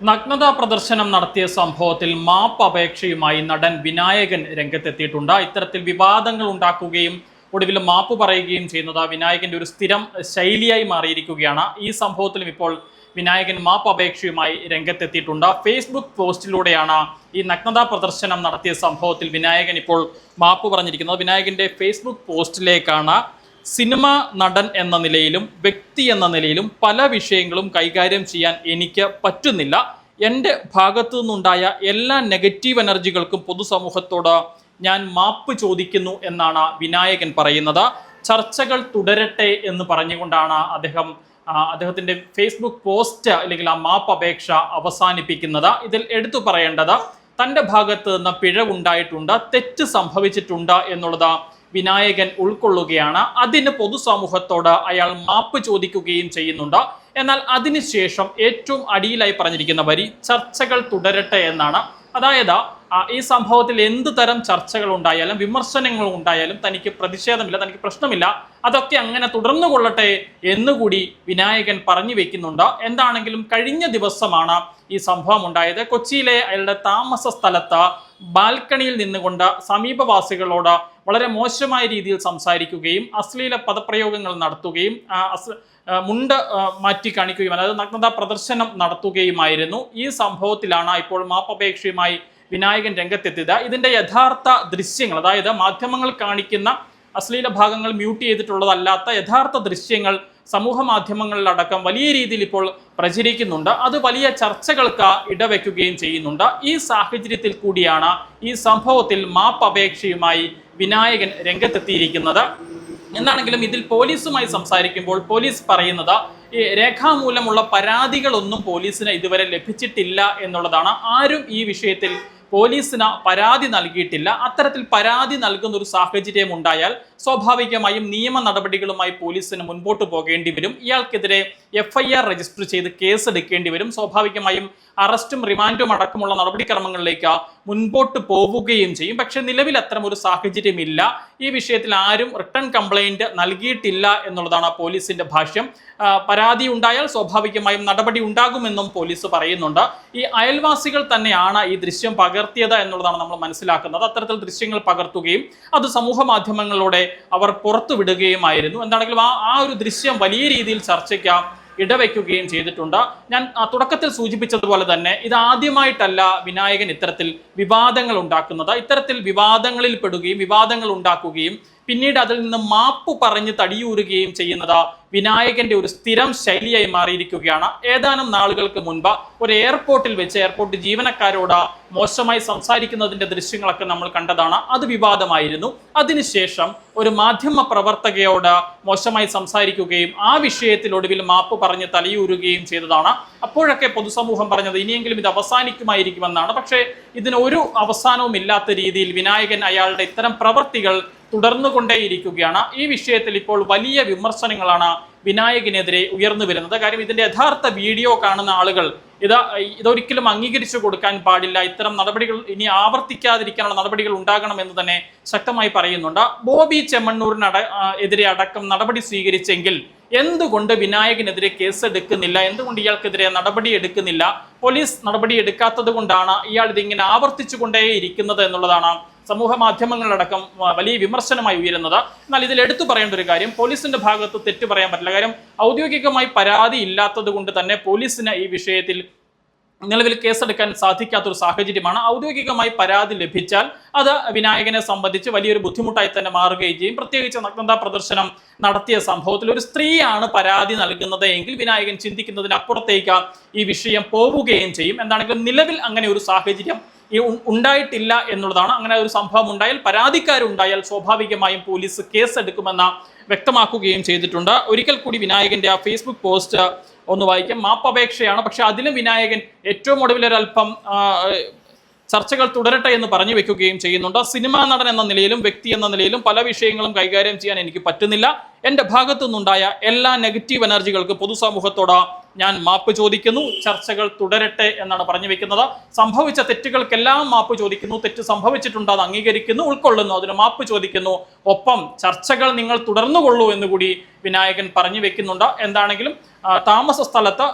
നഗ്നതാ പ്രദർശനം നടത്തിയ സംഭവത്തിൽ മാപ്പ് അപേക്ഷയുമായി നടൻ വിനായകൻ രംഗത്തെത്തിയിട്ടുണ്ട്. ഇത്തരത്തിൽ വിവാദങ്ങൾ ഉണ്ടാക്കുകയും ഒടുവിൽ മാപ്പ് പറയുകയും ചെയ്യുന്നത് വിനായകന്റെ ഒരു സ്ഥിരം ശൈലിയായി മാറിയിരിക്കുകയാണ്. ഈ സംഭവത്തിലും ഇപ്പോൾ വിനായകൻ മാപ്പ് അപേക്ഷയുമായി രംഗത്തെത്തിയിട്ടുണ്ട്. ഫേസ്ബുക്ക് പോസ്റ്റിലൂടെയാണ് ഈ നഗ്നതാ പ്രദർശനം നടത്തിയ സംഭവത്തിൽ വിനായകൻ ഇപ്പോൾ മാപ്പ് പറഞ്ഞിരിക്കുന്നത്. വിനായകന്റെ ഫേസ്ബുക്ക് പോസ്റ്റിലേക്കാണ് സിനിമ നടൻ എന്ന നിലയിലും വ്യക്തി എന്ന നിലയിലും പല വിഷയങ്ങളും കൈകാര്യം ചെയ്യാൻ എനിക്ക് പറ്റുന്നില്ല. എന്റെ ഭാഗത്തു നിന്നുണ്ടായ എല്ലാ നെഗറ്റീവ് എനർജികൾക്കും പൊതുസമൂഹത്തോട് ഞാൻ മാപ്പ് ചോദിക്കുന്നു എന്നാണ് വിനായകൻ പറയുന്നത്. ചർച്ചകൾ തുടരട്ടെ എന്ന് പറഞ്ഞുകൊണ്ടാണ് അദ്ദേഹം അദ്ദേഹത്തിന്റെ ഫേസ്ബുക്ക് പോസ്റ്റ് അല്ലെങ്കിൽ ആ മാപ്പ് അപേക്ഷ അവസാനിപ്പിക്കുന്നത്. ഇതിൽ എടുത്തു പറയേണ്ടത് തന്റെ ഭാഗത്ത് നിന്ന് പിഴവുണ്ടായിട്ടുണ്ട് തെറ്റ് സംഭവിച്ചിട്ടുണ്ട് എന്നുള്ളത് വിനായകൻ ഉൾക്കൊള്ളുകയാണ്. അതിന് പൊതുസമൂഹത്തോട് അയാൾ മാപ്പ് ചോദിക്കുകയും ചെയ്യുന്നുണ്ട്. എന്നാൽ അതിനുശേഷം ഏറ്റവും അടിയിലായി പറഞ്ഞിരിക്കുന്ന വരി ചർച്ചകൾ തുടരട്ടെ എന്നാണ്. അതായത് ഈ സംഭവത്തിൽ എന്ത് തരം ചർച്ചകൾ ഉണ്ടായാലും വിമർശനങ്ങൾ ഉണ്ടായാലും തനിക്ക് പ്രതിഷേധമില്ല തനിക്ക് പ്രശ്നമില്ല. അതൊക്കെ അങ്ങനെ തുടർന്നു കൊള്ളട്ടെ എന്നുകൂടി വിനായകൻ പറഞ്ഞു വെക്കുന്നുണ്ട്. എന്താണെങ്കിലും കഴിഞ്ഞ ദിവസമാണ് ഈ സംഭവം ഉണ്ടായത്. കൊച്ചിയിലെ അയാളുടെ താമസ സ്ഥലത്ത് ബാൽക്കണിയിൽ നിന്നുകൊണ്ട് സമീപവാസികളോട് വളരെ മോശമായ രീതിയിൽ സംസാരിക്കുകയും അശ്ലീല പദപ്രയോഗങ്ങൾ നടത്തുകയും മുണ്ട് മാറ്റി കാണിക്കുകയും അതായത് നഗ്നതാ പ്രദർശനം നടത്തുകയുമായിരുന്നു. ഈ സംഭവത്തിലാണ് ഇപ്പോൾ മാപ്പപേക്ഷയുമായി വിനായകൻ രംഗത്തെത്തിയത്. ഇതിന്റെ യഥാർത്ഥ ദൃശ്യങ്ങൾ അതായത് മാധ്യമങ്ങൾ കാണിക്കുന്ന അശ്ലീല ഭാഗങ്ങൾ മ്യൂട്ട് ചെയ്തിട്ടുള്ളതല്ലാത്ത യഥാർത്ഥ ദൃശ്യങ്ങൾ സമൂഹ മാധ്യമങ്ങളിലടക്കം വലിയ രീതിയിൽ ഇപ്പോൾ പ്രചരിക്കുന്നുണ്ട്. അത് വലിയ ചർച്ചകൾക്ക് ഇടവെക്കുകയും ചെയ്യുന്നുണ്ട്. ഈ സാഹചര്യത്തിൽ കൂടിയാണ് ഈ സംഭവത്തിൽ മാപ്പ് അപേക്ഷയുമായി വിനായകൻ രംഗത്തെത്തിയിരിക്കുന്നത്. എന്താണെങ്കിലും ഇതിൽ പോലീസുമായി സംസാരിക്കുമ്പോൾ പോലീസ് പറയുന്നത് ഈ രേഖാമൂലമുള്ള പരാതികളൊന്നും പോലീസിന് ഇതുവരെ ലഭിച്ചിട്ടില്ല എന്നുള്ളതാണ്. ആരും ഈ വിഷയത്തിൽ പോലീസിന് പരാതി നൽകിയിട്ടില്ല. അത്തരത്തിൽ പരാതി നൽകുന്ന ഒരു സാഹചര്യം ഉണ്ടായാൽ സ്വാഭാവികമായും നിയമ നടപടികളുമായി പോലീസിന് മുൻപോട്ട് പോകേണ്ടി വരും. ഇയാൾക്കെതിരെ എഫ്ഐആർ രജിസ്റ്റർ ചെയ്ത് കേസ് എടുക്കേണ്ടി വരും. സ്വാഭാവികമായും അറസ്റ്റും റിമാൻഡും അടക്കമുള്ള നടപടിക്രമങ്ങളിലേക്ക് മുൻപോട്ട് പോവുകയും ചെയ്യും. പക്ഷെ നിലവിൽ അത്തരം ഒരു സാഹചര്യമില്ല. ഈ വിഷയത്തിൽ ആരും റിട്ടേൺ കംപ്ലൈന്റ് നൽകിയിട്ടില്ല എന്നുള്ളതാണ് പോലീസിന്റെ ഭാഷ്യം. പരാതി ഉണ്ടായാൽ സ്വാഭാവികമായും നടപടി ഉണ്ടാകുമെന്നും പോലീസ് പറയുന്നുണ്ട്. ഈ അയൽവാസികൾ തന്നെയാണ് ഈ ദൃശ്യം പകർത്തിയത് എന്നുള്ളതാണ് നമ്മൾ മനസ്സിലാക്കുന്നത്. അത്തരത്തിൽ ദൃശ്യങ്ങൾ പകർത്തുകയും അത് സമൂഹ മാധ്യമങ്ങളിലൂടെ അവർ പുറത്തുവിടുകയുമായിരുന്നു. എന്താണെങ്കിലും ആ ആ ഒരു ദൃശ്യം വലിയ രീതിയിൽ ചർച്ചയ്ക്ക് ഇടവയ്ക്കുകയും ചെയ്തിട്ടുണ്ട്. ഞാൻ തുടക്കത്തിൽ സൂചിപ്പിച്ചതുപോലെ തന്നെ ഇത് ആദ്യമായിട്ടല്ല വിനായകൻ ഇത്തരത്തിൽ വിവാദങ്ങൾ ഉണ്ടാക്കുന്നത്. ഇത്തരത്തിൽ വിവാദങ്ങളിൽ പെടുകയും വിവാദങ്ങൾ ഉണ്ടാക്കുകയും പിന്നീട് അതിൽ നിന്ന് മാപ്പ് പറഞ്ഞ് തടിയൂരുകയും ചെയ്യുന്നത് വിനായകന്റെ ഒരു സ്ഥിരം ശൈലിയായി മാറിയിരിക്കുകയാണ്. ഏതാനും നാളുകൾക്ക് മുൻപ് ഒരു എയർപോർട്ടിൽ വെച്ച് എയർപോർട്ട് ജീവനക്കാരോട് മോശമായി സംസാരിക്കുന്നതിന്റെ ദൃശ്യങ്ങളൊക്കെ നമ്മൾ കണ്ടതാണ്. അത് വിവാദമായിരുന്നു. അതിനുശേഷം ഒരു മാധ്യമ പ്രവർത്തകയോട് മോശമായി സംസാരിക്കുകയും ആ വിഷയത്തിൽ ഒടുവിൽ മാപ്പ് പറഞ്ഞ് തലയൂരുകയും ചെയ്തതാണ്. അപ്പോഴൊക്കെ പൊതുസമൂഹം പറഞ്ഞത് ഇനിയെങ്കിലും ഇത് അവസാനിക്കുമായിരിക്കുമെന്നാണ്. പക്ഷേ ഇതിന് ഒരു അവസാനവും ഇല്ലാത്ത രീതിയിൽ വിനായകൻ അയാളുടെ ഇത്തരം പ്രവർത്തികൾ തുടർന്നുകൊണ്ടേയിരിക്കുകയാണ്. ഈ വിഷയത്തിൽ ഇപ്പോൾ വലിയ വിമർശനങ്ങളാണ് വിനായകനെതിരെ ഉയർന്നു വരുന്നത്. കാര്യം ഇതിന്റെ യഥാർത്ഥ വീഡിയോ കാണുന്ന ആളുകൾ ഇത് ഇതൊരിക്കലും അംഗീകരിച്ചു കൊടുക്കാൻ പാടില്ല. ഇത്തരം നടപടികൾ ഇനി ആവർത്തിക്കാതിരിക്കാനുള്ള നടപടികൾ ഉണ്ടാകണം എന്ന് തന്നെ ശക്തമായി പറയുന്നുണ്ട്. ബോബി ചെമ്മണ്ണൂരിനട എതിരെ അടക്കം നടപടി സ്വീകരിച്ചെങ്കിൽ എന്തുകൊണ്ട് വിനായകനെതിരെ കേസ് എടുക്കുന്നില്ല എന്തുകൊണ്ട് ഇയാൾക്കെതിരെ നടപടി എടുക്കുന്നില്ല? പോലീസ് നടപടി എടുക്കാത്തത് കൊണ്ടാണ് ഇയാൾ ഇതിങ്ങനെ ആവർത്തിച്ചു കൊണ്ടേയിരിക്കുന്നത് എന്നുള്ളതാണ് സമൂഹ മാധ്യമങ്ങളിലടക്കം വലിയ വിമർശനമായി ഉയരുന്നത്. എന്നാൽ ഇതിൽ എടുത്തു പറയേണ്ട ഒരു കാര്യം പോലീസിന്റെ ഭാഗത്ത് തെറ്റ് പറയാൻ പറ്റില്ല. കാര്യം ഔദ്യോഗികമായി പരാതി ഇല്ലാത്തത് കൊണ്ട് തന്നെ പോലീസിന് ഈ വിഷയത്തിൽ നിലവിൽ കേസെടുക്കാൻ സാധിക്കാത്തൊരു സാഹചര്യമാണ്. ഔദ്യോഗികമായി പരാതി ലഭിച്ചാൽ അത് വിനായകനെ സംബന്ധിച്ച് വലിയൊരു ബുദ്ധിമുട്ടായി തന്നെ മാറുകയും ചെയ്യും. പ്രത്യേകിച്ച് നഗ്നതാ പ്രദർശനം നടത്തിയ സംഭവത്തിൽ ഒരു സ്ത്രീയാണ് പരാതി നൽകുന്നത് എങ്കിൽ വിനായകൻ ചിന്തിക്കുന്നതിനപ്പുറത്തേക്ക് ഈ വിഷയം പോവുകയും ചെയ്യും. എന്താണെങ്കിലും നിലവിൽ അങ്ങനെ ഒരു സാഹചര്യം ഉണ്ടായിട്ടില്ല എന്നുള്ളതാണ്. അങ്ങനെ ഒരു സംഭവം ഉണ്ടായാൽ പരാതിക്കാരുണ്ടായാൽ സ്വാഭാവികമായും പോലീസ് കേസെടുക്കുമെന്ന് വ്യക്തമാക്കുകയും ചെയ്തിട്ടുണ്ട്. ഒരിക്കൽ കൂടി വിനായകന്റെ ആ ഫേസ്ബുക്ക് പോസ്റ്റ് ഒന്ന് വായിക്കാം. മാപ്പപേക്ഷയാണ്. പക്ഷെ അതിലും വിനായകൻ ഏറ്റവും ഒടുവിൽ ഒരല്പം ചർച്ചകൾ തുടരട്ടെ എന്ന് പറഞ്ഞു വെക്കുകയും ചെയ്യുന്നുണ്ട്. സിനിമാ നടൻ എന്ന നിലയിലും വ്യക്തി എന്ന നിലയിലും പല വിഷയങ്ങളും കൈകാര്യം ചെയ്യാൻ എനിക്ക് പറ്റുന്നില്ല. എന്റെ ഭാഗത്തു നിന്നുണ്ടായ എല്ലാ നെഗറ്റീവ് എനർജികൾക്ക് പൊതുസമൂഹത്തോട് ഞാൻ മാപ്പ് ചോദിക്കുന്നു ചർച്ചകൾ തുടരട്ടെ എന്നാണ് പറഞ്ഞു വെക്കുന്നത്. സംഭവിച്ച തെറ്റുകൾക്കെല്ലാം മാപ്പ് ചോദിക്കുന്നു തെറ്റ് സംഭവിച്ചിട്ടുണ്ട് അത് അംഗീകരിക്കുന്നു ഉൾക്കൊള്ളുന്നു അതിന് മാപ്പ് ചോദിക്കുന്നു. ഒപ്പം ചർച്ചകൾ നിങ്ങൾ തുടർന്നുകൊള്ളൂ എന്നുകൂടി വിനായകൻ പറഞ്ഞു വെക്കുന്നുണ്ട്. എന്താണെങ്കിലും താമസ സ്ഥലത്ത്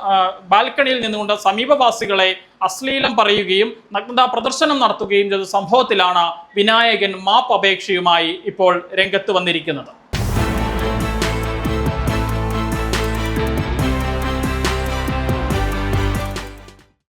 ബാൽക്കണിയിൽ നിന്നുകൊണ്ട് സമീപവാസികളെ അശ്ലീലം പറയുകയും നഗ്നതാ പ്രദർശനം നടത്തുകയും ചെയ്ത സംഭവത്തിലാണ് വിനായകൻ മാപ്പ് അപേക്ഷയുമായി ഇപ്പോൾ രംഗത്ത് വന്നിരിക്കുന്നത്.